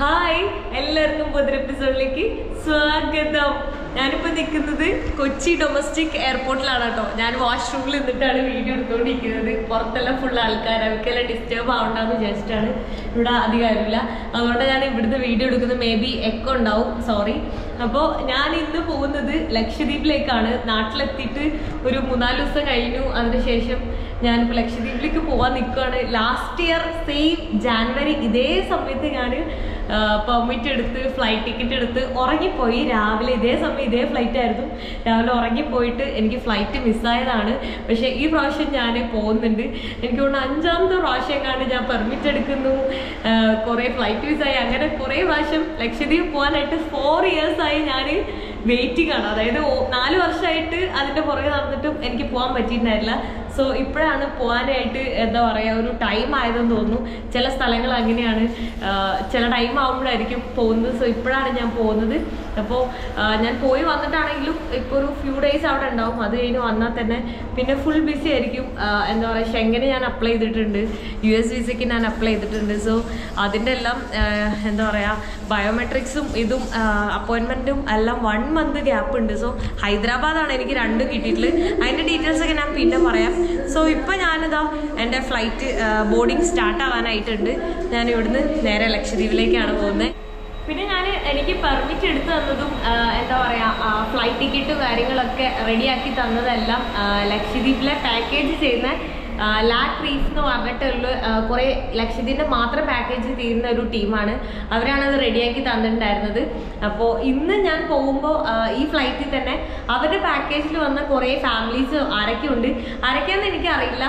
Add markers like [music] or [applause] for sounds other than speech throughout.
Hi എല്ലാവർക്കും പുതിയ എപ്പിസോഡിലേക്ക് സ്വാഗതം. ഞാനിപ്പോൾ നിൽക്കുന്നത് കൊച്ചി ഡൊമസ്റ്റിക് എയർപോർട്ടിലാണ് കേട്ടോ. ഞാൻ വാഷ്റൂമിൽ നിന്നിട്ടാണ് വീഡിയോ എടുത്തുകൊണ്ടിരിക്കുന്നത് പുറത്തെല്ലാം ഫുൾ ആൾക്കാർ അവർക്കെല്ലാം ഡിസ്റ്റേബ് ആവണ്ടെന്ന് വിചാരിച്ചിട്ടാണ് ഇവിടെ അധികാരമില്ല അതുകൊണ്ട് ഞാൻ ഇവിടുന്ന് വീഡിയോ എടുക്കുന്നത്. മേ ബി എക്കോ ഉണ്ടാവും. സോറി അപ്പോൾ ഞാൻ ഇന്ന് പോകുന്നത് ലക്ഷദ്വീപിലേക്കാണ്. നാട്ടിലെത്തിയിട്ട് ഒരു മൂന്നാൽ ദിവസം കഴിഞ്ഞു. അതിനുശേഷം ഞാനിപ്പോൾ ലക്ഷദ്വീപിലേക്ക് പോകാൻ നിൽക്കുകയാണ് ലാസ്റ്റ് ഇയർ സെയിം ജാനുവരി ഇതേ സമയത്ത് ഞാൻ പെർമിറ്റ് എടുത്ത് ഫ്ലൈറ്റ് ടിക്കറ്റ് എടുത്ത് ഉറങ്ങിപ്പോയി. രാവിലെ ഇതേ സമയം ഇതേ ഫ്ലൈറ്റ് ആയിരുന്നു. രാവിലെ ഉറങ്ങിപ്പോയിട്ട് എനിക്ക് ഫ്ലൈറ്റ് മിസ്സായതാണ് പക്ഷേ ഈ പ്രാവശ്യം ഞാൻ പോകുന്നുണ്ട്. എനിക്ക് തോന്നുന്നു അഞ്ചാമത്തെ പ്രാവശ്യം കണ്ട് ഞാൻ പെർമിറ്റ് എടുക്കുന്നു. കുറേ ഫ്ലൈറ്റ് മിസ്സായി അങ്ങനെ കുറേ പ്രാവശ്യം ലക്ഷദ്വീപ് പോകാനായിട്ട് ഫോർ ഇയേഴ്സായി ഞാൻ വെയിറ്റിംഗ് ആണ് അതായത് നാല് വർഷമായിട്ട് അതിന്റെ പുറകെ നടന്നിട്ടും എനിക്ക് പോകാൻ പറ്റിയിട്ടുണ്ടായില്ല സോ ഇപ്പോഴാണ് പോകാനായിട്ട് എന്താ പറയുക ഒരു ടൈം ആയതെന്ന് തോന്നുന്നു. ചില സ്ഥലങ്ങൾ അങ്ങനെയാണ്. ചില ടൈം ആകുമ്പോഴായിരിക്കും പോകുന്നത്. സോ ഇപ്പോഴാണ് ഞാൻ പോകുന്നത്. അപ്പോൾ ഞാൻ പോയി വന്നിട്ടാണെങ്കിലും ഇപ്പോൾ ഒരു ഫ്യൂ ഡേയ്സ് അവിടെ ഉണ്ടാവും. അത് കഴിഞ്ഞ് വന്നാൽ തന്നെ പിന്നെ ഫുൾ ബിസി ആയിരിക്കും. എന്താ പറയുക ഷെങ്കന് ഞാൻ അപ്ലൈ ചെയ്തിട്ടുണ്ട്. യു എസ് വിസയ്ക്ക് ഞാൻ അപ്ലൈ ചെയ്തിട്ടുണ്ട്. സോ അതിന്റെ എല്ലാം എന്താ പറയുക ബയോമെട്രിക്സും ഇതും അപ്പോയിൻമെന്റും എല്ലാം വൺ മന്ത് ഗ്യാപ്പ് ഉണ്ട്. സോ ഹൈദരാബാദാണ് എനിക്ക് രണ്ടും കിട്ടിയിട്ടുള്ളത്. അതിന്റെ ഡീറ്റെയിൽസ് ഒക്കെ ഞാൻ പിന്നെ പറയാം. സോ ഇപ്പം ഞാനിതാ എന്റെ ഫ്ലൈറ്റ് ബോർഡിങ് സ്റ്റാർട്ട് ആവാനായിട്ടുണ്ട്. ഞാൻ ഇവിടുന്ന് നേരെ ലക്ഷദ്വീപിലേക്കാണ് പോകുന്നത്. പിന്നെ ഞാൻ എനിക്ക് പെർമിറ്റ് എടുത്തു തന്നതും എന്താ പറയുക ഫ്ലൈറ്റ് ടിക്കറ്റും കാര്യങ്ങളൊക്കെ റെഡിയാക്കി തന്നതെല്ലാം ലക്ഷദ്വീപിലെ പാക്കേജ് ചെയ്യുന്ന ലാക്ക് റീഫ് എന്ന് പറഞ്ഞിട്ടുള്ള കുറെ ലക്ഷദ്വീപിന്റെ മാത്രം പാക്കേജ് തീരുന്ന ഒരു ടീമാണ്. അവരാണ് അത് റെഡിയാക്കി തന്നിട്ടുണ്ടായിരുന്നത്. അപ്പോൾ ഇന്ന് ഞാൻ പോകുമ്പോൾ ഈ ഫ്ലൈറ്റിൽ തന്നെ അവരുടെ പാക്കേജിൽ വന്ന കുറേ ഫാമിലീസ് ആരൊക്കെയുണ്ട്? ആരൊക്കെയാണെന്ന് എനിക്കറിയില്ല.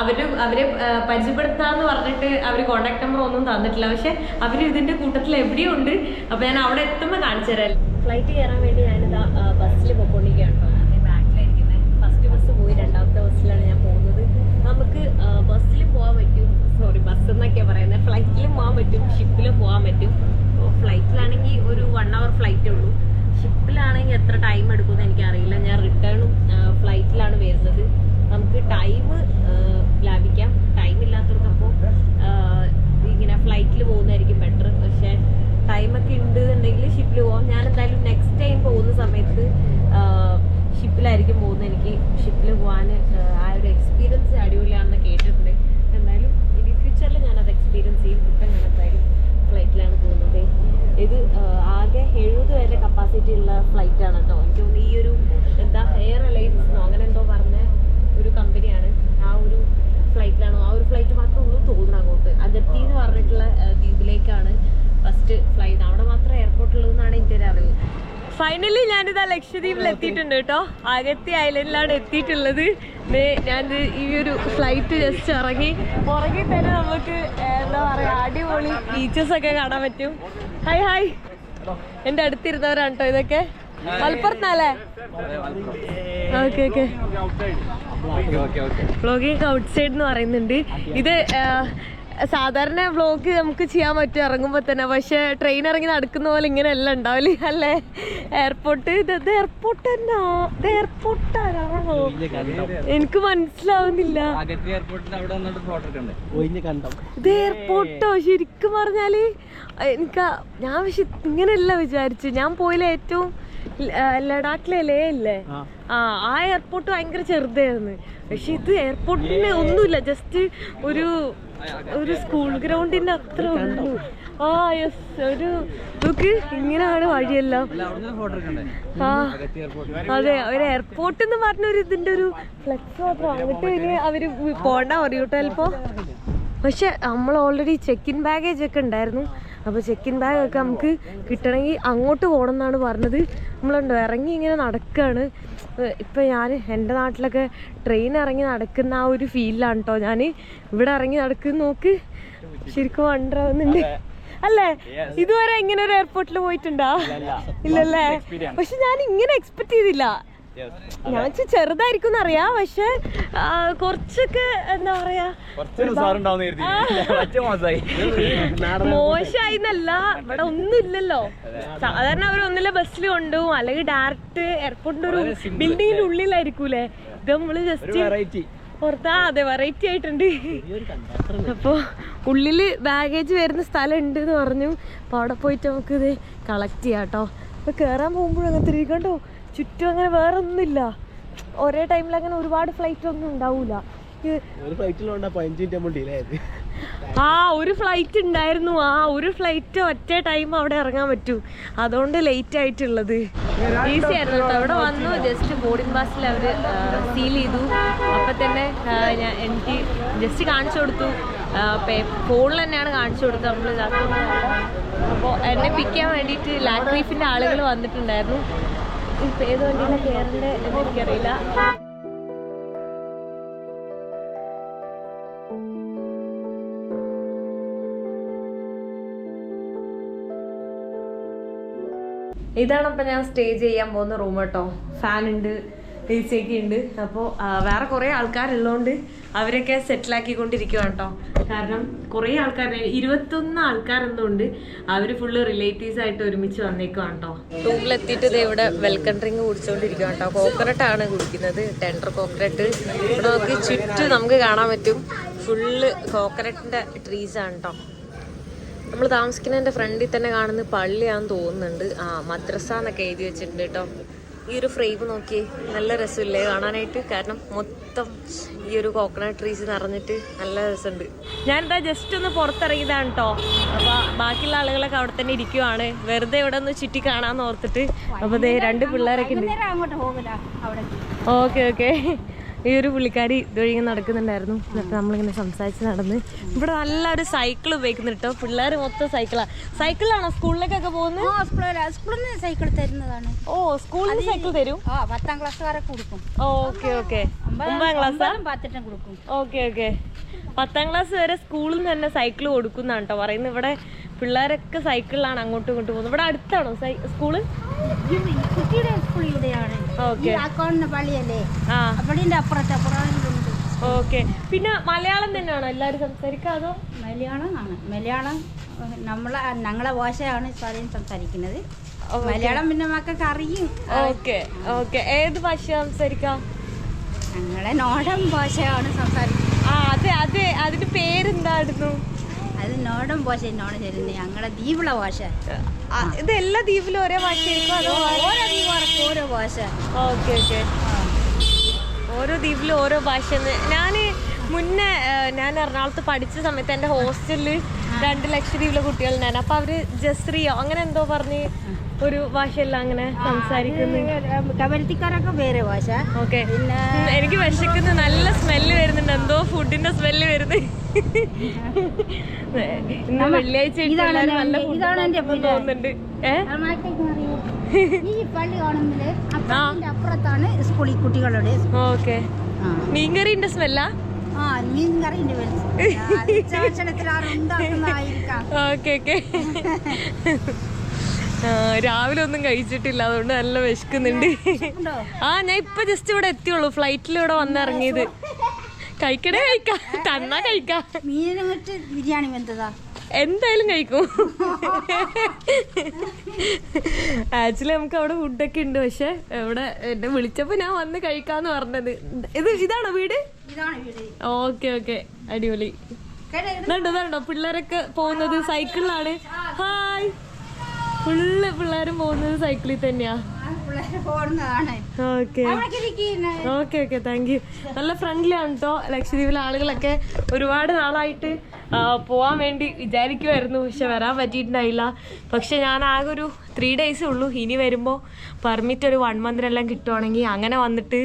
അവർ അവരെ പരിചയപ്പെടുത്താന്ന് പറഞ്ഞിട്ട് അവർ കോണ്ടാക്ട് നമ്പർ ഒന്നും തന്നിട്ടില്ല. പക്ഷെ അവർ ഇതിന്റെ കൂട്ടത്തിൽ എവിടെയും ഉണ്ട് അപ്പൊ ഞാൻ അവിടെ എത്തുമ്പോൾ കാണിച്ചു തരാം. ഫ്ലൈറ്റ് കയറാൻ വേണ്ടി ഞാനിതാ ബസ്സിൽ പോയിക്കൊണ്ടിരിക്കുകയാണ്. ബാക്കിലായിരിക്കുന്നത് ഫസ്റ്റ് ബസ് പോയി രണ്ടാമത്തെ ബസ്സിലാണ് ഞാൻ പോകുന്നത്. നമുക്ക് ബസ്സിൽ പോകാൻ പറ്റും. സോറി ബസ് എന്നൊക്കെ പറയുന്നത്. ഫ്ലൈറ്റിലും പോകാൻ പറ്റും. ഷിപ്പിലും പോകാൻ പറ്റും. ഫ്ലൈറ്റിലാണെങ്കിൽ ഒരു വൺ അവർ ഫ്ലൈറ്റ് ഉള്ളൂ. ഷിപ്പിലാണെങ്കിൽ എത്ര ടൈം എടുക്കുമെന്ന് എനിക്കറിയില്ല. ഞാൻ റിട്ടേണും ഫ്ലൈറ്റിലാണ് വരുന്നത്. നമുക്ക് ടൈം ലാഭിക്കാം. ടൈം ഇല്ലാത്തവർക്കപ്പോൾ ഇങ്ങനെ ഫ്ലൈറ്റിൽ പോകുന്നതായിരിക്കും ബെറ്റർ പക്ഷേ ടൈമൊക്കെ ഉണ്ട് എന്നുണ്ടെങ്കിൽ ഷിപ്പിൽ പോകാം ഞാൻ എന്തായാലും നെക്സ്റ്റ് ടൈം പോകുന്ന സമയത്ത് ഷിപ്പിലായിരിക്കും പോകുന്നത്. എനിക്ക് ഷിപ്പിൽ പോകാൻ ആ ഒരു എക്സ്പീരിയൻസ് അടിപൊളിയാണെന്ന് കേട്ടിട്ടുണ്ട്. എന്തായാലും ഇനി ഫ്യൂച്ചറിൽ ഞാനത് എക്സ്പീരിയൻസ് ചെയ്യും. ഇപ്പം ഞാൻ എന്തായാലും ഫ്ലൈറ്റിലാണ് പോകുന്നത്. ഇത് ആകെ എഴുപത് വരെ കപ്പാസിറ്റി ഉള്ള ഫ്ലൈറ്റാണ് കേട്ടോ. എനിക്ക് തോന്നുന്നു ഈ ഒരു എന്താ എയർ അലയൻസ് അങ്ങനെ എന്തോ പറഞ്ഞ ഒരു കമ്പനിയാണ് ആ ഒരു ഫ്ലൈറ്റിലാണ് ആ ഒരു ഫ്ലൈറ്റ് മാത്രമേ ഉള്ളൂ തോന്നുന്നു അങ്ങോട്ട്. അതിർത്തി എന്ന് പറഞ്ഞിട്ടുള്ള ദ്വീപിലേക്കാണ് ഫസ്റ്റ് ഫ്ലൈറ്റ് അവിടെ മാത്രമേ എയർപോർട്ടുള്ളൂ എന്നാണ് എന്റെ ഒരു അറിവ്. ഫൈനലി ഞാനിതാ ലക്ഷദ്വീപിൽ എത്തിയിട്ടുണ്ട് കേട്ടോ. അകത്തി ഐലൻഡിലാണ് എത്തിയിട്ടുള്ളത്. ഞാൻ ഈ ഒരു ഫ്ലൈറ്റ് ജസ്റ്റ് ഇറങ്ങി. പുറകിൽ തന്നെ നമുക്ക് എന്താ പറയാ അടിപൊളി ബീച്ചസ് ഒക്കെ കാണാൻ പറ്റും. ഹായ് ഹായ് എന്റെ അടുത്തിരുന്നവരാണ് കേട്ടോ ഇതൊക്കെ. മലപ്പുറത്തല്ലേ ഓക്കെ ഓക്കെ വ്ളോഗിങ് ഔട്ട്സൈഡ് എന്ന് പറയുന്നുണ്ട്. ഇത് സാധാരണ വ്ലോഗ് നമുക്ക് ചെയ്യാൻ പറ്റും ഇറങ്ങുമ്പോൾ തന്നെ. പക്ഷെ ട്രെയിൻ ഇറങ്ങി നടക്കുന്ന പോലെ ഇങ്ങനെ എല്ലാം ഉണ്ടാവില്ല അല്ലേ? എയർപോർട്ട് ഇത് എയർപോർട്ട് തന്നെ. ഇത് എയർപോർട്ടാണോ എനിക്ക് മനസ്സിലാവുന്നില്ല. ഇത് എയർപോർട്ടോ ശരിക്കും പറഞ്ഞാൽ എനിക്ക് ഞാൻ പക്ഷെ ഇങ്ങനെയല്ല വിചാരിച്ചു ഞാൻ പോയില്ല ഏറ്റവും ലഡാക്കിലെ ലേ ഇല്ലേ ആ. ആ ആ എയർപോർട്ട് ഭയങ്കര ചെറുതായിരുന്നു. പക്ഷെ ഇത് എയർപോർട്ടിന് ഒന്നുമില്ല. ജസ്റ്റ് ഒരു ഒരു സ്കൂൾ ഗ്രൗണ്ടിന്റെ അത്ര ഉള്ളൂ. ആ യെസ് ഒരു നോക്ക് ഇങ്ങനെയാണ് വഴിയെല്ലാം. ആ അതെ ഒരു എയർപോർട്ട് എന്ന് പറഞ്ഞ ഒരു ഇതിന്റെ ഒരു ഫ്ലെക്സ് മാത്രം. അങ്ങോട്ട് ഇനി അവർ പോണ്ട പറയൂട്ടോ ചിലപ്പോ. പക്ഷെ നമ്മൾ ഓൾറെഡി ചെക്ക് ഇൻ ബാഗേജ് ഒക്കെ ഉണ്ടായിരുന്നു. അപ്പോൾ ചെക്ക് ഇൻ ബാഗ് ഒക്കെ നമുക്ക് കിട്ടണമെങ്കിൽ അങ്ങോട്ട് പോകണം എന്നാണ് പറഞ്ഞത്. നമ്മളുണ്ടോ ഇറങ്ങി ഇങ്ങനെ നടക്കുകയാണ് ഇപ്പം ഞാൻ എന്റെ നാട്ടിലൊക്കെ ട്രെയിൻ ഇറങ്ങി നടക്കുന്ന ആ ഒരു ഫീലിലാണ് കേട്ടോ ഞാൻ ഇവിടെ ഇറങ്ങി നടക്കുന്ന നോക്ക്. ശരിക്കും വണ്ടറാവുന്നുണ്ട് അല്ലേ? ഇതുവരെ ഇങ്ങനെ ഒരു എയർപോർട്ടിൽ പോയിട്ടുണ്ടോ? ഇല്ലല്ലേ. പക്ഷെ ഞാൻ ഇങ്ങനെ എക്സ്പെക്ട് ചെയ്തില്ല. ഞാൻ വെച്ചാ ചെറുതായിരിക്കും അറിയാം പക്ഷെ കൊറച്ചൊക്കെ എന്താ പറയാ മോശമായി. എന്നല്ല ഇവിടെ ഒന്നും ഇല്ലല്ലോ സാധാരണ അവർ ഒന്നില്ല ബസ്സിൽ കൊണ്ടുപോകും അല്ലെങ്കിൽ ഡയറക്റ്റ് എയർപോർട്ടിന്റെ ഒരു ബിൽഡിങ്ങിന്റെ ഉള്ളിലായിരിക്കൂലേ? ഇത് നമ്മൾ ജസ്റ്റ് പുറത്താ അതെ വെറൈറ്റി ആയിട്ടുണ്ട്. അപ്പോ ഉള്ളിൽ ബാഗേജ് വരുന്ന സ്ഥലം ഉണ്ട് എന്ന് പറഞ്ഞു. അപ്പൊ അവിടെ പോയിട്ട് നമുക്ക് ഇത് കളക്ട് ചെയ്യാം കേട്ടോ അപ്പൊ കേറാൻ പോകുമ്പോഴും അങ്ങനത്തെ ഇരിക്കണ്ടോ ചുറ്റും അങ്ങനെ വേറെ ഒന്നുമില്ല ഒരേ ടൈമിൽ അങ്ങനെ ഒരുപാട് ഫ്ലൈറ്റ് ഒന്നും ഉണ്ടാവൂല. ഒരു ഫ്ലൈറ്റിലുണ്ടാ പതിനഞ്ച് മിനിറ്റ് ആകുമ്പോൾ ആ ഒരു ഫ്ലൈറ്റ് ഉണ്ടായിരുന്നു. ആ ഒരു ഫ്ലൈറ്റ് ഒറ്റ ടൈം അവിടെ ഇറങ്ങാൻ പറ്റൂ. അതുകൊണ്ട് ലേറ്റ് ആയിട്ടുള്ളത്. ഈസി ആയിരുന്നു കേട്ടോ. അവിടെ വന്നു ജസ്റ്റ് ബോർഡിംഗ് പാസിൽ അവർ സീൽ ചെയ്തു. അപ്പൊ തന്നെ ഞാൻ എനിക്ക് ജസ്റ്റ് കാണിച്ചു കൊടുത്തു. ഫോണിൽ തന്നെയാണ് കാണിച്ചു കൊടുത്തത്. നമ്മൾ അപ്പോൾ എന്നെ പിക്ക് ചെയ്യാൻ വേണ്ടിയിട്ട് ലാക്രീഫിന്റെ ആളുകൾ വന്നിട്ടുണ്ടായിരുന്നു. ഏത് വണ്ടിയിലാണ് കയറേണ്ടത് എനിക്കറിയില്ല. ഇതാണ് ഞാൻ സ്റ്റേ ചെയ്യാൻ പോകുന്ന റൂം കേട്ടോ. ഫാൻ ഉണ്ട് എ സി ഒക്കെ ഉണ്ട്. അപ്പോൾ വേറെ കുറേ ആൾക്കാരുള്ളതുകൊണ്ട് അവരൊക്കെ സെറ്റിലാക്കിക്കൊണ്ടിരിക്കുകയാണ് കേട്ടോ. കാരണം കുറേ ആൾക്കാർ ഇരുപത്തൊന്ന് എന്തുകൊണ്ട് അവർ ഫുള്ള് റിലേറ്റീവ്സ് ആയിട്ട് ഒരുമിച്ച് വന്നേക്കുവാണ് കേട്ടോ ഇവിടെ വെൽക്കം ഡ്രിങ്ക് കുടിച്ചുകൊണ്ടിരിക്കുകയാണ് കേട്ടോ കോക്കനട്ട് ആണ് കുടിക്കുന്നത്. ടെൻഡർ കോക്കനട്ട് ഇവിടെ നമുക്ക് ചുറ്റും നമുക്ക് കാണാൻ പറ്റും. ഫുള്ള് കോക്കനട്ടിന്റെ ട്രീസ് ആണ് കേട്ടോ നമ്മൾ താമസിക്കുന്നതിന്റെ ഫ്രണ്ടിൽ തന്നെ കാണുന്ന പള്ളിയാന്ന് തോന്നുന്നുണ്ട്. ആ മദ്രസ എന്നൊക്കെ എഴുതി വെച്ചിട്ടുണ്ട് കേട്ടോ ഈ ഒരു ഫ്രെയിം നോക്കി നല്ല രസമില്ലേ കാണാനായിട്ട്? കാരണം മൊത്തം ഈ ഒരു കോക്കനട്ട് ട്രീസ് നിറഞ്ഞിട്ട് നല്ല രസമുണ്ട്. ഞാനിതാ ജസ്റ്റ് ഒന്ന് പുറത്തിറങ്ങിയതാണ് കേട്ടോ അപ്പോൾ ബാക്കിയുള്ള ആളുകളൊക്കെ അവിടെ തന്നെ ഇരിക്കുവാണ്. വെറുതെ ഇവിടെ ഒന്ന് ചുറ്റി കാണാന്ന് ഓർത്തിട്ട്. അപ്പോൾ രണ്ട് പിള്ളേരൊക്കെ ഉണ്ട്. ഓക്കെ ഓക്കെ ഈ ഒരു പുള്ളിക്കാരി ഇതൊഴികെ നടക്കുന്നുണ്ടായിരുന്നു. എന്നിട്ട് നമ്മളിങ്ങനെ സംസാരിച്ച് നടന്ന്. ഇവിടെ നല്ല ഒരു സൈക്കിൾ ഉപയോഗിക്കുന്നു കേട്ടോ പിള്ളേർ മൊത്തം സൈക്കിളാ സൈക്കിളാണോ സ്കൂളിലേക്കൊക്കെ പോകുന്നത് സ്കൂളിൽ സൈക്കിൾ തരുന്നതാണ്. ഓ സ്കൂളിൽ സൈക്കിൾ തരും? പത്താം ക്ലാസ് വരെ കൊടുക്കും. Okay okay. ഒമ്പതാം ക്ലാസ് കൊടുക്കും. Okay okay. പത്താം ക്ലാസ് വരെ സ്കൂളിൽ നിന്ന് തന്നെ സൈക്കിൾ കൊടുക്കുന്നതാണ് കേട്ടോ പറയുന്നത് ഇവിടെ പിള്ളേരൊക്കെ സൈക്കിളിലാണ് അങ്ങോട്ടും ഇങ്ങോട്ടും പോകുന്നത് ഇവിടെ അടുത്താണോ സൈ സ്കൂൾ? ഈ സ്കൂൾ ഇവിടെയാണ്. പള്ളിയല്ലേ? അപ്പുറത്ത് ഓക്കെ പിന്നെ മലയാളം തന്നെയാണോ എല്ലാരും സംസാരിക്കുക അതോ? മലയാളം ആണ് മലയാളം നമ്മളെ ഞങ്ങളെ ഭാഷയാണ് സ്വാധീനം സംസാരിക്കുന്നത്. മലയാളം പിന്നെ മക്കൾക്ക് അറിയും. ഓക്കെ ഓക്കെ ഏത് ഭാഷ സംസാരിക്കാം? ഞങ്ങളെ നോടൻ ഭാഷയാണ് സംസാരിക്കുന്നത്. ആ അതെ അതെ. അതിന്റെ പേരെന്തായിരുന്നു? അത് നോടൻ ഭാഷ തരുന്നത് ഞങ്ങളെ ദ്വീപിലെ ഭാഷ ആ, ഇത് എല്ലാ ദ്വീപിലും ഒരേ ഭാഷയായിരിക്കും അതോ ഓരോ ദ്വീപുകാർക്ക് ഓരോ ഭാഷ ഓക്കെ ഓക്കെ. ഓരോ ദ്വീപിലും ഓരോ ഭാഷ ഞാൻ മുന്നേ ഞാൻ എറണാകുളത്ത് പഠിച്ച സമയത്ത് എന്റെ ഹോസ്റ്റലിൽ രണ്ട് ലക്ഷദ്വീപിലെ കുട്ടികളുണ്ടായിരുന്നു. അപ്പൊ അവർ ജസ്രിയോ അങ്ങനെ എന്തോ പറഞ്ഞ് ഒരു ഭാഷയല്ല അങ്ങനെ സംസാരിക്കുന്നു. വേറെ ഭാഷ ഓക്കെ. പിന്നെ എനിക്ക് വിശക്കുന്നു നല്ല സ്മെല്ല് വരുന്നുണ്ട്. എന്തോ ഫുഡിന്റെ സ്മെല്ല് വരുന്നത് ഇന്ന് വെള്ളിയാഴ്ച ആയിട്ട് ഇതാണ് തോന്നുന്നുണ്ട്? [laughs] ഈ പള്ളി അപ്പുറത്താണ് സ്കൂളിൽ കുട്ടികളുടെ ഓക്കെ. മീൻകറിന്റെ സ്മെല്ലാ [laughs] രാവിലെ ഒന്നും കഴിച്ചിട്ടില്ല. അതുകൊണ്ട് നല്ല വിശക്കുന്നുണ്ട്. ആ ഞാൻ ഇപ്പൊ ജസ്റ്റ് ഇവിടെ എത്തിയുള്ളൂ. ഫ്ലൈറ്റിൽ ഇവിടെ വന്നിറങ്ങിയത്. കഴിക്കണേ കഴിക്കാം. തന്നാ കഴിക്കാം. മീനിനെ വെച്ച് ബിരിയാണി വെന്തതാ. എന്തായാലും കഴിക്കും. ആക്ച്വലി നമുക്ക് അവിടെ ഫുഡൊക്കെ ഉണ്ട് പക്ഷെ ഇവിടെ എന്നെ വിളിച്ചപ്പോ ഞാൻ വന്ന് കഴിക്കാന്ന് പറഞ്ഞത്. ഇത് ഇതാണോ വീട്? Okay okay. അടിപൊളി. ഇതുണ്ടോ പിള്ളേരൊക്കെ പോകുന്നത് സൈക്കിളിലാണ് ഹായ് ഫുള്ള് പിള്ളേരും പോകുന്നത് സൈക്കിളിൽ തന്നെയാ. ഓക്കെ. ഓക്കെ താങ്ക് യു നല്ല ഫ്രണ്ട്ലി ആണ് കേട്ടോ ലക്ഷദ്വീപിലെ ആളുകളൊക്കെ ഒരുപാട് നാളായിട്ട് പോവാൻ വേണ്ടി വിചാരിക്കുമായിരുന്നു പക്ഷെ വരാൻ പറ്റിയിട്ടുണ്ടായില്ല. പക്ഷെ ഞാൻ ആകെ ഒരു ത്രീ ഡേയ്സേ ഉള്ളൂ. ഇനി വരുമ്പോൾ പെർമിറ്റ് ഒരു വൺ മന്തിനെല്ലാം കിട്ടുവാണെങ്കിൽ അങ്ങനെ വന്നിട്ട്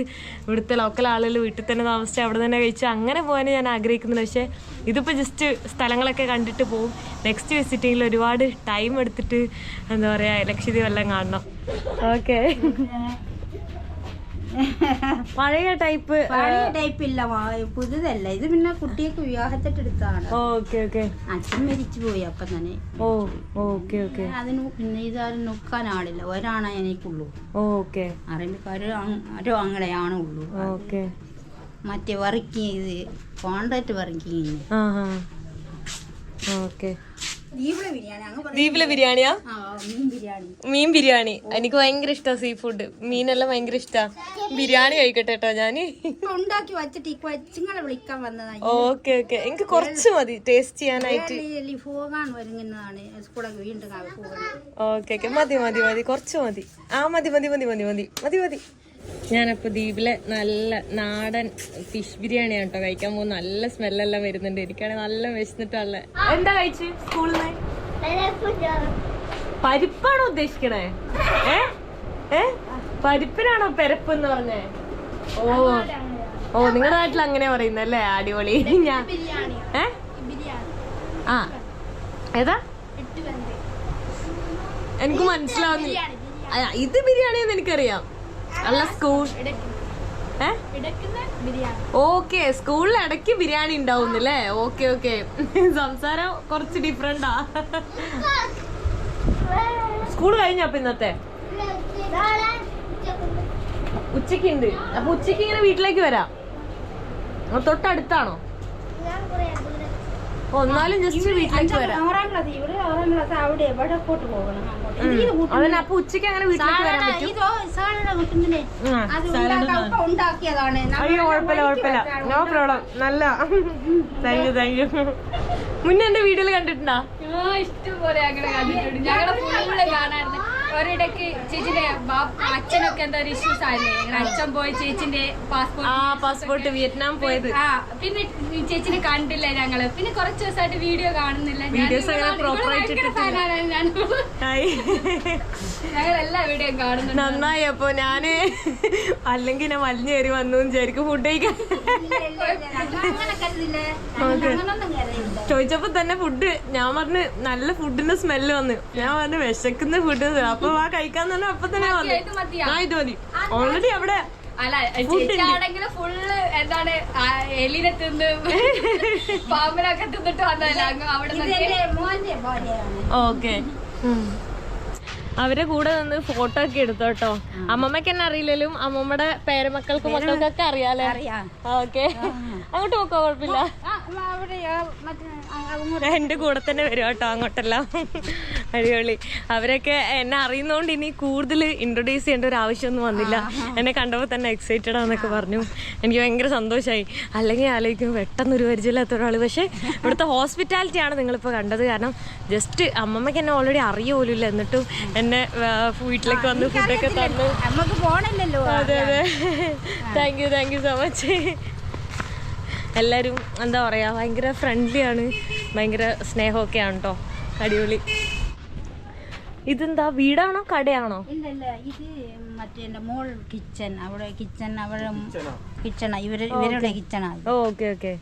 ഇവിടുത്തെ ലോക്കൽ ആളുകൾ വീട്ടിൽ തന്നെ താമസിച്ച് അവിടെ തന്നെ കഴിച്ച് അങ്ങനെ പോകാൻ ഞാൻ ആഗ്രഹിക്കുന്നുണ്ട് പക്ഷേ ഇതിപ്പോൾ ജസ്റ്റ് സ്ഥലങ്ങളൊക്കെ കണ്ടിട്ട് പോവും. നെക്സ്റ്റ് വിസിറ്റിങ്ങിൽ ഒരുപാട് ടൈം എടുത്തിട്ട് എന്താ പറയുക ലക്ഷദ്വീപ് എല്ലാം കാണണം. ഓക്കെ [laughs] പഴയ ടൈപ്പ് പഴയ ടൈപ്പ് ഇല്ല പുതുതല്ല. ഇത് പിന്നെ കുട്ടിയൊക്കെ വിവാഹത്തിട്ട് എടുത്തതാണ് ഓക്കെ ഓക്കെ. അച്ഛൻ മരിച്ചു പോയി അപ്പൊ തന്നെ ഓ ഓക്കെ ഓക്കെ. അതിന് പിന്നെ ഇതാരും നോക്കാൻ ആളില്ല. ഒരാണേ എനിക്കുള്ളൂ. ഓക്കെ. അറബിക്കാര് ആരോ അങ്ങടെയാണ് ഉള്ളൂ. ഓക്കെ. മറ്റേ വർക്കിങ് ഇത് കോൺട്രാക്ട് ഹാ ഓക്കെ. ദ്വീപിലെ ബിരിയാണിയാ? മീൻ ബിരിയാണി. എനിക്ക് ഭയങ്കര ഇഷ്ട സീ ഫുഡ് മീനെല്ലാം ഭയങ്കര ഇഷ്ട. ബിരിയാണി കഴിക്കട്ടെ കേട്ടോ ഞാൻ. ഉണ്ടാക്കി വച്ചിട്ട് കൊച്ചുങ്ങളെ വിളിക്കാൻ വന്നതാണ് ഓക്കെ ഓക്കെ. എനിക്ക് കുറച്ച് മതി. ടേസ്റ്റ് ചെയ്യാനായിട്ട്. Okay okay. മതി മതി മതി. കുറച്ച് മതി. ആ മതി മതി മതി മതി മതി. മതി മതി. ഞാനപ്പോ ദ്വീപിലെ നല്ല നാടൻ ഫിഷ് ബിരിയാണി കേട്ടോ കഴിക്കാൻ പോകും നല്ല സ്മെല്ലെല്ലാം വരുന്നുണ്ട്. എനിക്കാണെങ്കിൽ നല്ല വിശന്നിട്ടുള്ള എന്താ കഴിച്ചു സ്കൂളിൽ പരിപ്പാണോ ഉദ്ദേശിക്കണേ? ഏ? ഏ? പരിപ്പിനാണോ പെരപ്പ് എന്ന് പറഞ്ഞേ? ഓ. ഓ നിങ്ങളുടെ നാട്ടിൽ അങ്ങനെ പറയുന്നല്ലേ? അടിപൊളി. ഞാൻ ഏ? ആ. ഏതാ? എനിക്ക് മനസ്സിലാവുന്നില്ല. ഇത് ബിരിയാണി. എന്ന് എനിക്കറിയാം. അല്ല സ്കൂൾ. ഓക്കെ സ്കൂളിൽ ഇടയ്ക്ക് ബിരിയാണി ഉണ്ടാവുന്നല്ലേ? Okay okay. സംസാരം കുറച്ച് ഡിഫറെന്റാ സ്കൂൾ കഴിഞ്ഞപ്പോ ഇന്നത്തെ? ഉച്ചയ്ക്ക് ഉണ്ട് അപ്പൊ ഉച്ചയ്ക്ക് ഇങ്ങനെ വീട്ടിലേക്ക് വരാം. തൊട്ടടുത്താണോ? ഓ എന്നാലും ജസ്റ്റ് വീട്ടിലേക്ക് വരാം. ആറാം ക്ലാസ് ഇവർ ആറാം ക്ലാസ് അവിടെ വടക്കോട്ട് പോകണം? അങ്ങോട്ട് ഉച്ചയ്ക്ക് അങ്ങനെ വീട്ടിലേക്ക് വരാൻ പറ്റും? ഉണ്ടാക്കിയതാണ്. അയ്യോ കുഴപ്പമില്ല കുഴപ്പമില്ല. നോ പ്രോബ്ലം നല്ല താങ്ക് യു താങ്ക് യു മുന്നേ എന്റെ വീഡിയോയിൽ കണ്ടിട്ടുണ്ടാ? ഞങ്ങളെ ഫുള്ള് കാണാറുണ്ട് ഒരിടയ്ക്ക് ചേച്ചിന്റെ അച്ഛനൊക്കെ എന്താ ഒരു ഇഷ്യൂസ് ആയില്ലേ? അച്ഛൻ പോയി ചേച്ചിന്റെ ആ പാസ്പോർട്ട് പാസ്പോർട്ട് വിയറ്റ്നാം പോയത്. ആ പിന്നെ ചേച്ചിനെ കണ്ടില്ല ഞങ്ങൾ. പിന്നെ കുറച്ച് ദിവസമായിട്ട് വീഡിയോ കാണുന്നില്ല. വീഡിയോസ് അങ്ങനെ പ്രോപ്പർ ആയിട്ട് ഞങ്ങൾ എല്ലാ വീഡിയോ കാണുന്നുണ്ട്. നന്നായി. അപ്പൊ ഞാൻ അല്ലെങ്കിൽ ഞാൻ വലിഞ്ഞു കയറി വന്നു വിചാരിക്കും ഫുഡ് കഴിക്കാൻ. ചോദിച്ചപ്പോ തന്നെ ഫുഡ് ഞാൻ പറഞ്ഞു നല്ല ഫുഡിന്റെ സ്മെല്ല് വന്നു. ഞാൻ പറഞ്ഞു വിശക്കുന്ന ഫുഡ് അപ്പൊ ആ കഴിക്കാൻ തന്നെ അപ്പൊ തന്നെ വന്നു. ആ ഇത് മതി. ഓൾറെഡി അവിടെ അല്ല ഫുള്ള് എന്താണ് ആ എലിനെ തിന്ന് [laughs] പാമ്പിനൊക്കെ തിന്നിട്ട് വന്നതല്ല? അങ്ങ് അവിടെ ഓക്കെ അവരെ കൂടെ നിന്ന് ഫോട്ടോ ഒക്കെ എടുത്തു കേട്ടോ അമ്മമ്മക്ക് എന്നെ അറിയില്ലല്ലോ. അമ്മമ്മയുടെ പേരമക്കൾക്കും മക്കൾക്കൊക്കെ അറിയാലേ? അറിയാം. ഓക്കെ അങ്ങോട്ട് പോക്കോ കുഴപ്പമില്ല. എന്റെ കൂടെ തന്നെ വരും കേട്ടോ അങ്ങോട്ടെല്ലാം. അടിപൊളി. അവരൊക്കെ എന്നെ അറിയുന്നോണ്ട് ഇനി കൂടുതൽ ഇൻട്രൊഡ്യൂസ് ചെയ്യേണ്ട ഒരു ആവശ്യമൊന്നും വന്നില്ല. എന്നെ കണ്ടപ്പോൾ തന്നെ എക്സൈറ്റഡ് ആണെന്നൊക്കെ പറഞ്ഞു. എനിക്ക് ഭയങ്കര സന്തോഷമായി അല്ലെങ്കിൽ ആലോചിക്കും പെട്ടെന്ന് ഒരു പരിചയമില്ലാത്ത ഒരാൾ പക്ഷേ ഇവിടുത്തെ ഹോസ്പിറ്റാലിറ്റി ആണ് നിങ്ങളിപ്പോൾ കണ്ടത്. കാരണം ജസ്റ്റ് അമ്മമ്മയ്ക്ക് എന്നെ ഓൾറെഡി അറിയ പോലും എന്നിട്ടും എന്നെ വീട്ടിലേക്ക് വന്ന് ഫുഡൊക്കെ തന്നു. അതെ അതെ. Thank you thank you so much എല്ലാവരും എന്താ പറയുക ഭയങ്കര ഫ്രണ്ട്ലി ആണ്. ഭയങ്കര സ്നേഹമൊക്കെയാണ് കേട്ടോ അടിപൊളി. ഇതെന്താ വീടാണോ കടയാണോ? ഇല്ല ഇല്ല ഇത് മറ്റേ മോൾ കിച്ചൺ അവിടെ കിച്ചൺ അവിടെ കിച്ചണ ഇവരുടെ കിച്ചണാ ഓക്കെ ഓക്കെ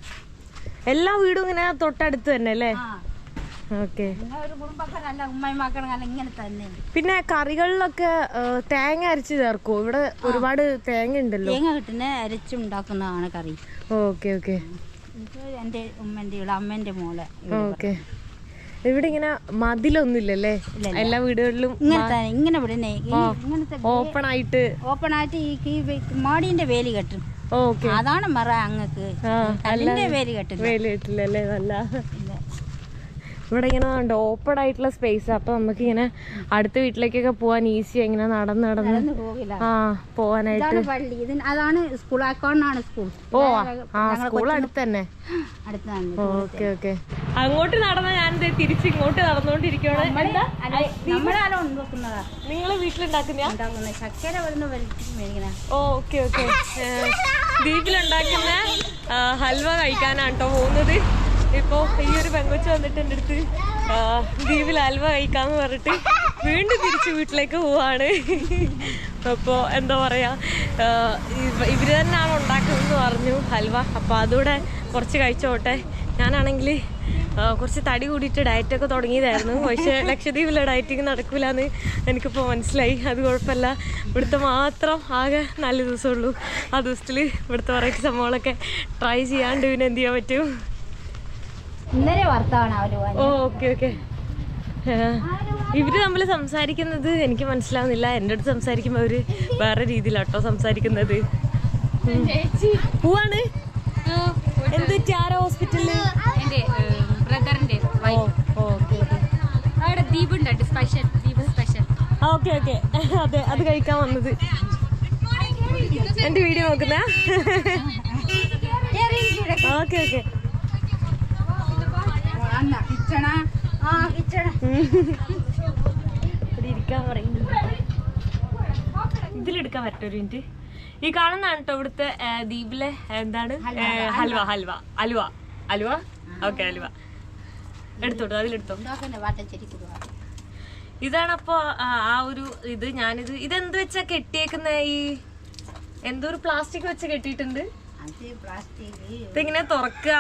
എല്ലാ വീടും ഇങ്ങനെ തൊട്ടടുത്ത് തന്നെ അല്ലേ? ഓക്കെ. പിന്നെ കറികളിലൊക്കെ തേങ്ങ അരച്ച് ചേർക്കുമോ ഇവിടെ ഒരുപാട് തേങ്ങ ഉണ്ടല്ലോ. തേങ്ങ കിട്ടുന്ന അരച്ചുണ്ടാക്കുന്നതാണ് കറി. Okay okay. എന്റെ ഉമ്മന്റെ അമ്മന്റെ മോളെ ഓക്കെ. ഇവിടെ ഇങ്ങനെ മതിലൊന്നുമില്ലല്ലേ? എല്ലാ വീടുകളിലും ഇങ്ങനെ വിടുന്നേ ഓപ്പൺ ആയിട്ട് ഓപ്പൺ ആയിട്ട് ഈ മാടിന്റെ വേലി കെട്ടും. അതാണ് മറ അങ്ങക്ക്. വേലി കല്ലിന്റെ വേലി കെട്ടില്ലല്ലേ? നല്ല. ഇവിടെ ഇങ്ങനെ ഉണ്ട് ഓപ്പൺ ആയിട്ടുള്ള സ്പേസ് അപ്പൊ നമുക്ക് ഇങ്ങനെ അടുത്ത വീട്ടിലേക്കൊക്കെ പോവാൻ ഈസിയാ ഇങ്ങനെ നടന്ന് നടന്ന് ആ പോവാനായിട്ട്. പള്ളി. അതാണ് സ്കൂൾ അക്കൗണ്ടാണ് സ്കൂൾ ഓ ആ സ്കൂൾ അടുത്ത് തന്നെ. Okay okay. അങ്ങോട്ട് നടന്ന ഞാൻ തിരിച്ച് ഇങ്ങോട്ട് നടന്നുകൊണ്ടിരിക്കുകയാണ് നിങ്ങൾ വീട്ടിലുണ്ടാക്കുന്ന? ചക്കര വരുന്ന മേടിക്കണ. Okay okay. ദ്വീപിലുണ്ടാക്കുന്ന ആ, ഹൽവ കഴിക്കാനാണ് കേട്ടോ പോകുന്നത്. ഇപ്പോ ഈ ഒരു പെങ്കൊച്ച് വന്നിട്ട് എന്റെ അടുത്ത് ദ്വീപിൽ അൽവ കഴിക്കാന്ന് പറഞ്ഞിട്ട് വീണ്ടും തിരിച്ച് വീട്ടിലേക്ക് പോവാണ്. അപ്പോൾ എന്താ പറയാ ആ, തന്നെ തന്നെയാണ് ഉണ്ടാക്കുന്നതെന്ന് പറഞ്ഞു ഹൽവ അപ്പോൾ അതുകൂടെ കുറച്ച് കഴിച്ചോട്ടെ. ഞാനാണെങ്കിൽ കുറച്ച് തടി കൂടിയിട്ട് ഡയറ്റൊക്കെ തുടങ്ങിയതായിരുന്നു. പക്ഷേ ലക്ഷദ്വീപിലെ ഡയറ്റിങ് നടക്കൂലെന്ന് എനിക്കിപ്പോൾ മനസ്സിലായി. അത് കുഴപ്പമില്ല. ഇവിടുത്തെ മാത്രം ആകെ നല്ല ദിവസമുള്ളൂ ആ ദിവസത്തിൽ ഇവിടുത്തെ വെറൈറ്റി സംഭവങ്ങളൊക്കെ ട്രൈ ചെയ്യാണ്ട് പിന്നെ എന്ത് ചെയ്യാൻ പറ്റും? ഇന്നലെ വർത്താണ് അവർ ഓ ഓക്കെ ഓക്കെ. ഇവർ തമ്മിൽ സംസാരിക്കുന്നത് എനിക്ക് മനസ്സിലാവുന്നില്ല. എന്റെ അടുത്ത് സംസാരിക്കുമ്പോൾ അവർ വേറെ രീതിയിലാട്ടോ സംസാരിക്കുന്നത്. പോവാണ്? എന്ത് ആരോ ഹോസ്പിറ്റലിൽ? എന്റെ ബ്രദറിന്റെ ഓ ഓക്കെ അവിടെ ദ്വീപ് ഉണ്ട് സ്പെഷ്യൽ ദ്വീപ് സ്പെഷ്യൽ ഓക്കെ ഓക്കെ. അതെ അത് കഴിക്കാൻ വന്നത്. എന്റെ വീഡിയോ നോക്കുന്ന? ഓക്കെ ഓക്കെ കിച്ചണ ആ കിച്ചണ ഇവിടെ ഇരിക്കാൻ പറയുന്നു ഇതിലെടുക്കാൻ പറ്റും ഒരു മിനിറ്റ്. ഈ കാണുന്നതാണ് കേട്ടോ ഇവിടുത്തെ ദ്വീപിലെ എന്താണ്? ഹൽവ ഹൽവ. അലുവ. അലുവ? ഓക്കെ അലുവ. എടുത്തോട്ടോ അതിലെടുത്തോ. ഇതാണപ്പോ ആ ഒരു ഇത് ഞാനിത്. ഇതെന്ത് വെച്ചാ കെട്ടിയേക്കുന്ന ഈ? എന്തോ ഒരു പ്ലാസ്റ്റിക് വെച്ച് കെട്ടിയിട്ടുണ്ട്. ഇതെങ്ങനെ തുറക്കുക.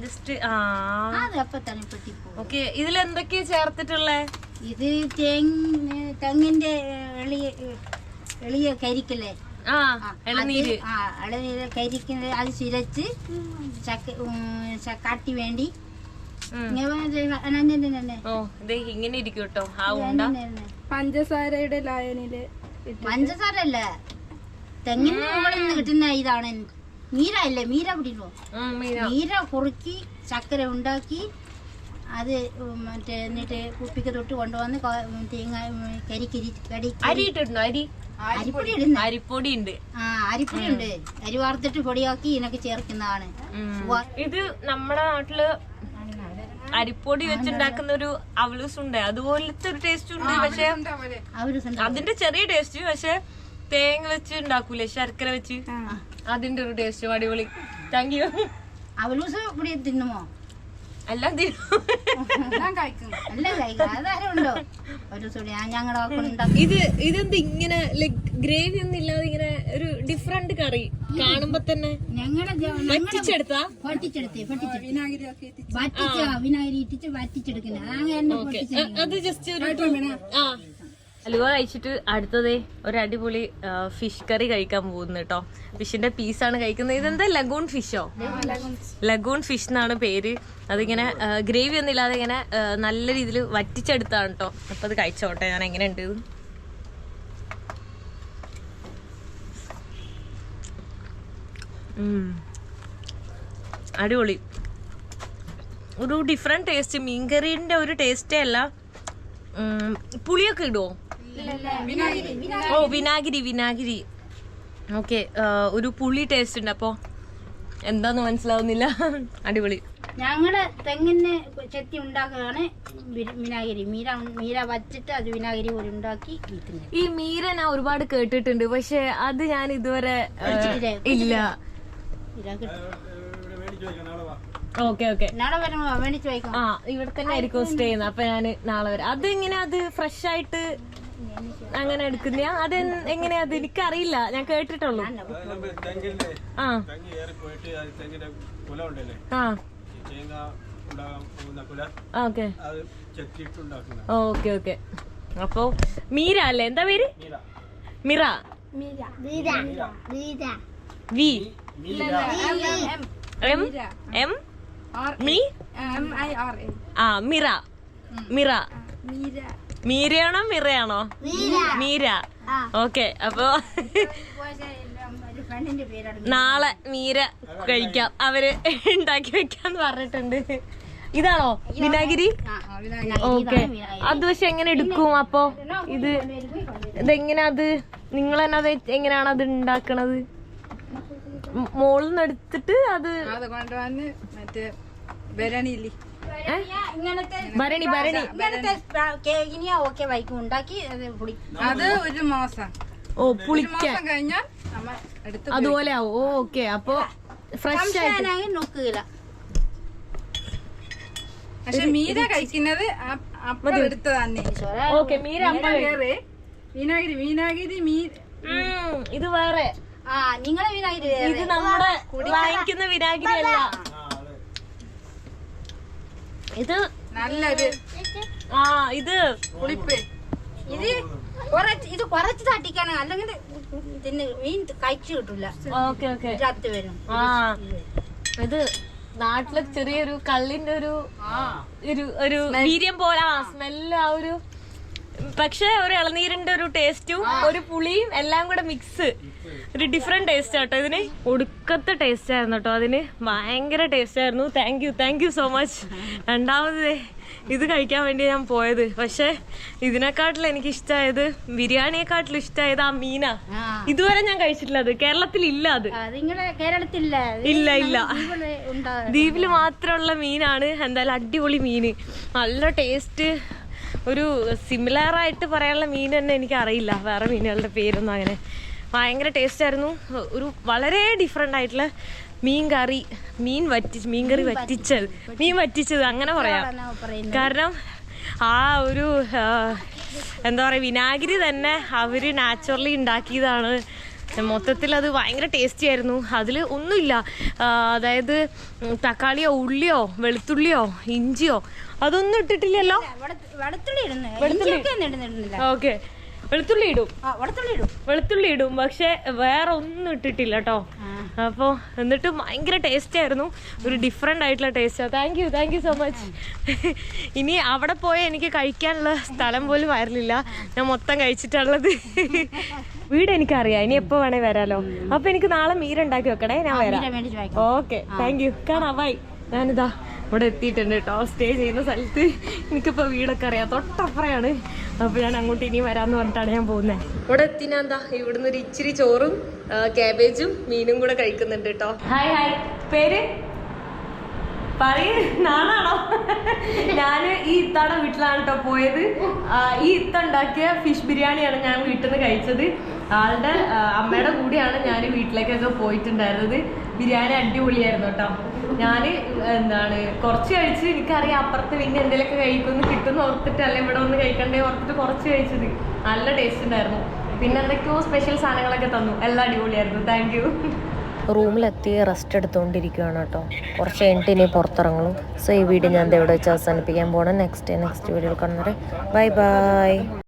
ജസ്റ്റ് ആ. അത് അപ്പൊ തന്നെ പൊട്ടിപ്പോ ഓക്കെ ഇതിൽ എന്തൊക്കെയാ ചേർത്തിട്ടുള്ളേ? ഇത് തെങ്ങ് തെങ്ങിന്റെ എളിയ എളിയ കരിക്കല്ലേ? ഇളനീര്. അത് ആ ഇളനീര് കരിക്കുന്നത് അത് ചിരച്ച് ചക്ക ഉം, ചക്കാട്ടി വേണ്ടി. ഇങ്ങനെ ഇരിക്കും കേട്ടോ. ആ ഉണ്ട. പഞ്ചസാരയുടെ ലായനിൽ പഞ്ചസാര അല്ല തെങ്ങിന്റെ മുകളിൽ നിന്ന് കിട്ടുന്ന ഇതാണ്. മീര അല്ലേ മീര പിടിക്കോ? മീര. കുറുക്കി ചക്കര ഉണ്ടാക്കി അത് മറ്റേ എന്നിട്ട് കുപ്പിക്ക് തൊട്ട് കൊണ്ടുവന്ന് തേങ്ങ കരിക്കരി കടി അരി അരി? അരിപ്പൊടി ഇടുന്ന. അരിപ്പൊടി ഉണ്ട്. ആ അരിപ്പൊടി ഉണ്ട്. അരി വാർത്തിട്ട് പൊടിയാക്കി ഇതിനൊക്കെ ചേർക്കുന്നതാണ്. ഇത് നമ്മുടെ നാട്ടിൽ അരിപ്പൊടി വെച്ചുണ്ടാക്കുന്ന ഒരു അവലൂസ് ഉണ്ട് അതുപോലത്തെ ഒരു ടേസ്റ്റ് ഉണ്ട്. പക്ഷെ അതിന്റെ ചെറിയ ടേസ്റ്റ് പക്ഷെ തേങ്ങ വെച്ച് ഉണ്ടാക്കൂലേ? ശർക്കര വെച്ച്. അതിന്റെ ഒരു ടേസ്റ്റ് അടിപൊളി. താങ്ക് യു അവലൂസ് ഇവിടെ തിന്നുമോ? എല്ലാം ഇത് ഇതെന്ത് ഇങ്ങനെ ഗ്രേവി ഒന്നും ഇല്ലാതെ ഇങ്ങനെ ഒരു ഡിഫറെന്റ് കറി കാണുമ്പോ തന്നെ ഞങ്ങളുടെ വിനാഗിരി അത് ജസ്റ്റ് ഒരു അലുവ കഴിച്ചിട്ട് അടുത്തതേ ഒരു അടിപൊളി ഫിഷ് കറി കഴിക്കാൻ പോകുന്നു കേട്ടോ ഫിഷിന്റെ പീസാണ് കഴിക്കുന്നത്. ഇതെന്താ ലഗൂൺ ഫിഷോ ലഗൂൺ ഫിഷ് എന്നാണ് പേര്. അതിങ്ങനെ ഗ്രേവി ഒന്നും ഇല്ലാതെ ഇങ്ങനെ നല്ല രീതിയിൽ വറ്റിച്ചെടുത്താണ് കേട്ടോ അപ്പൊ അത് കഴിച്ചോട്ടെ ഞാൻ എങ്ങനെയുണ്ട്? ഉണ്ട് അടിപൊളി. ഒരു ഡിഫറെന്റ് ടേസ്റ്റ് മീൻകറിന്റെ ഒരു ടേസ്റ്റേ അല്ല. പുളിയൊക്കെ ഇടുവോ? ഓ വിനാഗിരി വിനാഗിരി. ഓക്കെ ഒരു പുളി ടേസ്റ്റ് ഉണ്ട് അപ്പോ. എന്താന്ന് മനസ്സിലാവുന്നില്ല. [laughs] അടിപൊളി. ഞങ്ങൾ തെങ്ങിന് ചെത്തി ഉണ്ടാക്കുകയാണ് വിനാഗിരി. മീര മീര വച്ചിട്ട് അത് വിനാഗിരി പോലെ ഉണ്ടാക്കി ഈ മീര ഞാൻ ഒരുപാട് കേട്ടിട്ടുണ്ട്. പക്ഷെ അത് ഞാൻ ഇതുവരെ? ഇല്ല. Okay okay. ആ ഇവിടെ തന്നെ ആയിരിക്കും സ്റ്റേ ചെയ്യുന്നത്. അപ്പൊ ഞാൻ നാളെ വരാം. അത് എങ്ങനെ അത് ഫ്രഷ് ആയിട്ട് അങ്ങനെ എടുക്കുന്ന. അത് എങ്ങനെയാ അത് എനിക്കറിയില്ല. ഞാൻ കേട്ടിട്ടുള്ളൂ. ആ. ഓക്കെ. Okay okay. അപ്പൊ മീര അല്ലേ? എന്താ പേര്? Mira V. M M me? M I R A. ആ മിറ മിറ മീരയാണോ മിറയാണോ? മീര. ഓക്കെ അപ്പൊ നാളെ മീര കഴിക്കാം. അവർ ഉണ്ടാക്കി വെക്കാന്ന് പറഞ്ഞിട്ടുണ്ട്. ഇതാണോ? വിനാഗിരി? ഓക്കെ. അത് പക്ഷെ എങ്ങനെ എടുക്കും അപ്പോ? ഇത് ഇതെങ്ങനെ അത്? നിങ്ങൾ തന്നെ അത് എങ്ങനെയാണ് അത് ഉണ്ടാക്കണത്? മോളിൽ നിന്ന് എടുത്തിട്ട് അത് അത് കൊണ്ടുവന്ന് മറ്റേ? ഇങ്ങനത്തെ ഭരണി ഭരണി. ഇങ്ങനത്തെ കേക്കിനിയാ ഓക്കെ വൈക്കും ഉണ്ടാക്കി അത് ഒരു മാസം. ഓ പുളിക്കാൻ കഴിഞ്ഞാൽ അതുപോലെ ആവും. ഓ ഓക്കെ. അപ്പൊ ഫ്രഷ് ആയിട്ട് നോക്കുക നോക്കുകയില്ല. പക്ഷെ മീര കഴിക്കുന്നത് അപ്പം എടുത്ത് തന്നെ ഓക്കെ മീര അമ്മ കഴി- വേറെ വിനാഗിരി വിനാഗിരി മീ ഇത് വേറെ. ആ നിങ്ങളെ വിനാഗിരി ഇത് നമ്മുടെ വാങ്ങിക്കുന്ന വിനാഗിരി അല്ല ഇത് നല്ലൊരു ആ ഇത് പുളിപ്പ്. ഇത് കുറച്ച് ഇത് കുറച്ച് തട്ടിക്കാണ്. അല്ലെങ്കിൽ പിന്നെ മീൻ കഴിച്ചു കിട്ടൂല. Okay okay. ഇതിനകത്ത് വരും. ആ. ഇത് നാട്ടിലെ ചെറിയൊരു കള്ളിന്റെ ഒരു ഒരു ഒരു വീര്യം പോലെ ആ സ്മെല്ല് ആ ഒരു പക്ഷെ ഒരു ഇളനീരിന്റെ ഒരു ടേസ്റ്റും ഒരു പുളിയും എല്ലാം കൂടെ മിക്സ്. ഒരു ഡിഫറെന്റ് ടേസ്റ്റ് ആട്ടോ ഇതിന്. ഒടുക്കത്തെ ടേസ്റ്റ് ആയിരുന്നു കേട്ടോ അതിന്. ഭയങ്കര ടേസ്റ്റ് ആയിരുന്നു. Thank you thank you so much രണ്ടാമത് ഇത് കഴിക്കാൻ വേണ്ടി ഞാൻ പോയത്. പക്ഷെ ഇതിനെക്കാട്ടിലും എനിക്ക് ഇഷ്ടമായത് ബിരിയാണിയെക്കാട്ടിലും ഇഷ്ടമായത് ആ മീന. ഇതുവരെ ഞാൻ കഴിച്ചിട്ടില്ല അത്. കേരളത്തിൽ ഇല്ല അത്. ഇല്ല, ഇല്ല. ദ്വീപിൽ മാത്രമുള്ള മീനാണ്. എന്തായാലും അടിപൊളി മീന്. നല്ല ടേസ്റ്റ് ഒരു സിമിലർ ആയിട്ട് പറയാനുള്ള മീൻ തന്നെ എനിക്ക് അറിയില്ല വേറെ മീനുകളുടെ പേരൊന്നും അങ്ങനെ. ഭയങ്കര ടേസ്റ്റ് ആയിരുന്നു. ഒരു വളരെ ഡിഫറെന്റ് ആയിട്ടുള്ള മീൻ കറി മീൻ വറ്റി മീൻ കറി വറ്റിച്ചത് മീൻ വറ്റിച്ചത് അങ്ങനെ പറയാം. കാരണം ആ ഒരു എന്താ പറയുക വിനാഗിരി തന്നെ അവർ നാച്ചുറലി ഉണ്ടാക്കിയതാണ്. മൊത്തത്തിൽ അത് ഭയങ്കര ടേസ്റ്റി ആയിരുന്നു. അതിൽ ഒന്നുമില്ല. അതായത് തക്കാളിയോ ഉള്ളിയോ വെളുത്തുള്ളിയോ ഇഞ്ചിയോ അതൊന്നും ഇട്ടിട്ടില്ലല്ലോ? വെളുത്തുള്ളി ഓക്കെ വെളുത്തുള്ളി ഇടും. വെളുത്തുള്ളി ഇടും. വെളുത്തുള്ളി ഇടും. പക്ഷെ വേറെ ഒന്നും ഇട്ടിട്ടില്ല കേട്ടോ അപ്പോൾ എന്നിട്ട് ഭയങ്കര ടേസ്റ്റ് ആയിരുന്നു. ഒരു ഡിഫറെന്റ് ആയിട്ടുള്ള taste thank you thank you so much ഇനി അവിടെ പോയ എനിക്ക് കഴിക്കാനുള്ള സ്ഥലം പോലും വരലില്ല. ഞാൻ മൊത്തം കഴിച്ചിട്ടുള്ളത്. വീട് എനിക്കറിയാം. ഇനി എപ്പോൾ വേണേ വരാലോ. അപ്പൊ എനിക്ക് നാളെ മീരുണ്ടാക്കി വെക്കണേ. ഞാൻ വരാം. ഓക്കെ താങ്ക് യു കാണാം. ബൈ ഞാനിതാ ഇവിടെ എത്തിയിട്ടുണ്ട് കേട്ടോ. സ്റ്റേ ചെയ്യുന്ന സ്ഥലത്ത്. എനിക്കിപ്പോൾ വീടൊക്കെ അറിയാം. തൊട്ടപ്പുറയാണ്. അപ്പോൾ ഞാൻ അങ്ങോട്ട് ഇനി വരാമെന്ന് പറഞ്ഞിട്ടാണ് ഞാൻ പോകുന്നത് ഇവിടെ എത്തിനാ എന്താ ഇവിടുന്ന് ഒരു ഇച്ചിരി ചോറും കാബേജും മീനും കൂടെ കഴിക്കുന്നുണ്ട് കേട്ടോ. ഹായ് ഹായ് പേര്? പറയ്. നാണാണോ ഞാൻ ഈ ഇത്താടെ വീട്ടിലാണ് കേട്ടോ പോയത്. ഈ ഇത്ത ഉണ്ടാക്കിയ ഫിഷ് ബിരിയാണിയാണ് ഞാൻ വീട്ടിൽ നിന്ന് കഴിച്ചത്. ആളുടെ അമ്മയുടെ കൂടെയാണ് ഞാൻ വീട്ടിലേക്കൊക്കെ പോയിട്ടുണ്ടായിരുന്നത്. ബിരിയാണി അടിപൊളിയായിരുന്നു കേട്ടോ. ഞാൻ എന്താണ് കുറച്ച് കഴിച്ച് എനിക്കറിയാം അപ്പുറത്ത് പിന്നെ എന്തെങ്കിലുമൊക്കെ കഴിക്കുമെന്ന് കിട്ടുമെന്ന് ഓർത്തിട്ട് അല്ലെ ഇവിടെ ഒന്ന് കഴിക്കണ്ടേ ഓർത്തിട്ട് കുറച്ച് കഴിച്ചത്. നല്ല ടേസ്റ്റ് ഉണ്ടായിരുന്നു. പിന്നെ എന്തൊക്കെയോ സ്പെഷ്യൽ സാധനങ്ങളൊക്കെ തന്നു. എല്ലാം അടിപൊളിയായിരുന്നു. താങ്ക് യു റൂമിലെത്തി റെസ്റ്റ് എടുത്തുകൊണ്ടിരിക്കുകയാണ് കേട്ടോ. കുറച്ച് കഴിഞ്ഞിട്ട് ഇനി പുറത്തിറങ്ങും. സോ ഈ വീഡിയോ ഞാൻ ഇവിടെ വെച്ച് അവസാനിപ്പിക്കാൻ പോകണം നെക്സ്റ്റ് നെക്സ്റ്റ് വീഡിയോ കാണുന്നത് ബൈ ബൈ